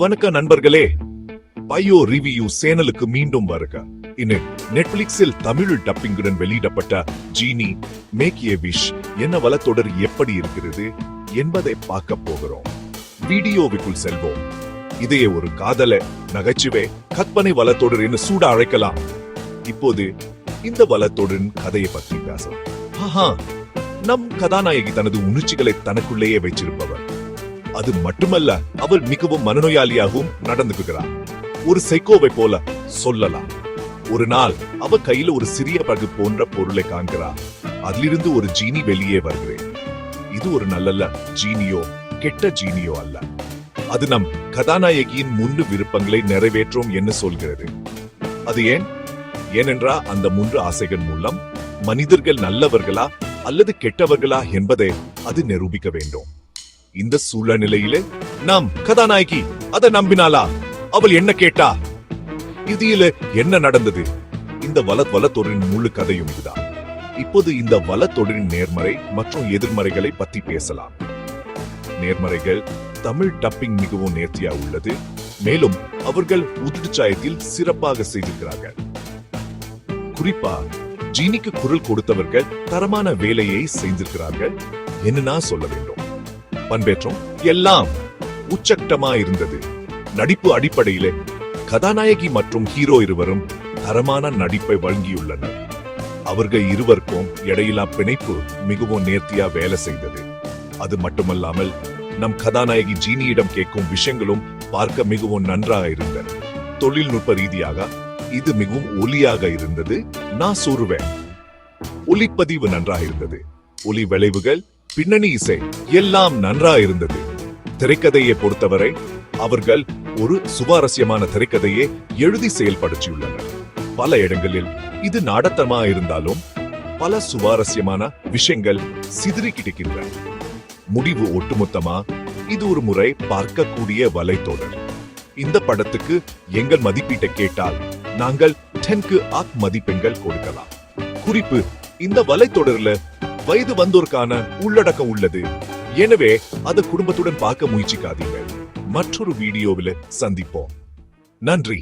வணக்க நண்பர்களே bio review சேனலுக்கு மீண்டும் வருக. இன்னு நெட்ஃபிளிக்ஸில் தமிழ் டப்பிங்குடன் வெளியிடப்பட்ட ஜீனி மேக் ஏ விஷ் என்ன வளத்தொடர் எப்படி இருக்கிறது என்பதை பார்க்க போகிறோம். வீடியோவுக்குள் செல்வோம். இதையே ஒரு காதல நகைச்சுவை கற்பனை வளத்தொடர் என்று சூட அழைக்கலாம். இப்போது இந்த வளத்தொடரின் கதையை பற்றி பேசலாம். நம் கதாநாயகி தனது உணர்ச்சிகளை தனக்குள்ளேயே வைச்சிருப்பவர் அது மட்டுமல்ல அவள் மிகவும் மனநோயாளியாகவும் நடந்துக்குகிறார். ஒரு செக்கோவை போல சொல்லலாம். ஒரு நாள் அவ கையில ஒரு சிறிய பகு போன்ற பொருளை காண்கிறார். அதிலிருந்து ஒரு ஜீனி வெளியே வருகிறேன். இது ஒரு நல்ல ஜீனியோ கெட்ட ஜீனியோ அல்ல. அது நம் கதாநாயகியின் முன்னு விருப்பங்களை நிறைவேற்றும் என்று சொல்கிறது. அது ஏன்? ஏனென்றா அந்த மூன்று ஆசைகள் மூலம் மனிதர்கள் நல்லவர்களா அல்லது கெட்டவர்களா என்பதை அது நிரூபிக்க வேண்டும். இந்த சூழ்நிலையிலே நாம் கதாநாயகி அதை நம்பினாளா? அவள் என்ன கேட்டா? இதில என்ன நடந்தது? இந்த வள வலத்தொடரின் முழு கதையும் இதுதான். இப்போது இந்த வலத்தொடரின் நேர்மறை மற்றும் எதிர்மறைகளை பத்தி பேசலாம். நேர்மறைகள் தமிழ் டப்பிங் மிகவும் நேர்த்தியா உள்ளது. மேலும் அவர்கள் உதிர்ச்சாயத்தில் சிறப்பாக செய்திருக்கிறார்கள். குறிப்பா ஜீனிக்கு குரல் கொடுத்தவர்கள் தரமான வேலையை செய்திருக்கிறார்கள். என்ன நான் சொல்ல வேண்டும்? பண்பேற்றம். எல்லாம் உச்சக்கட்டமா இருந்தது நடிப்பு அடிப்படையிலே கதாநாயகி மற்றும் ஹீரோ இருவரும் தரமான நடிப்பை வழங்கியுள்ளனர். அவர்கள் இருவருக்கும் இடையிலா பிணைப்பு மிகவும் நேர்த்தியா வேலை செய்தது. அது மட்டுமல்லாமல் நம் கதாநாயகி ஜீனியிடம் கேட்கும் விஷயங்களும் பார்க்க மிகவும் நன்றாக இருந்தன தொழில்நுட்ப ரீதியாக இது மிகவும் ஒலியாக இருந்தது. நான் கூறுவேன் ஒலிப்பதிவு நன்றாக இருந்தது ஒலி விளைவுகள் பின்னணி இசை எல்லாம் நன்றா இருந்தது திரைக்கதையை பொறுத்தவரை அவர்கள் ஒரு சுவாரஸ்யமான திரைக்கதையை எழுதி செயல்படுத்தியுள்ளனர். பல இடங்களில் இது நாடத்தமா இருந்தாலும் பல சுவாரஸ்யமான விஷயங்கள் சிதறி கிடைக்கின்றன. முடிவு ஒட்டுமொத்தமா இது ஒரு முறை பார்க்கக்கூடிய வலைத்தொடர். இந்த படத்துக்கு எங்கள் மதிப்பீட்டை கேட்டால் நாங்கள் டென்க்கு ஆக் மதிப்பெண்கள் கொடுக்கலாம். குறிப்பு இந்த வலைத்தொடர்ல வயது வந்தோருக்கான உள்ளடக்கம் உள்ளது. எனவே அது குடும்பத்துடன் பார்க்க முயற்சிக்காதீங்க மற்றொரு வீடியோவில் சந்திப்போம். நன்றி.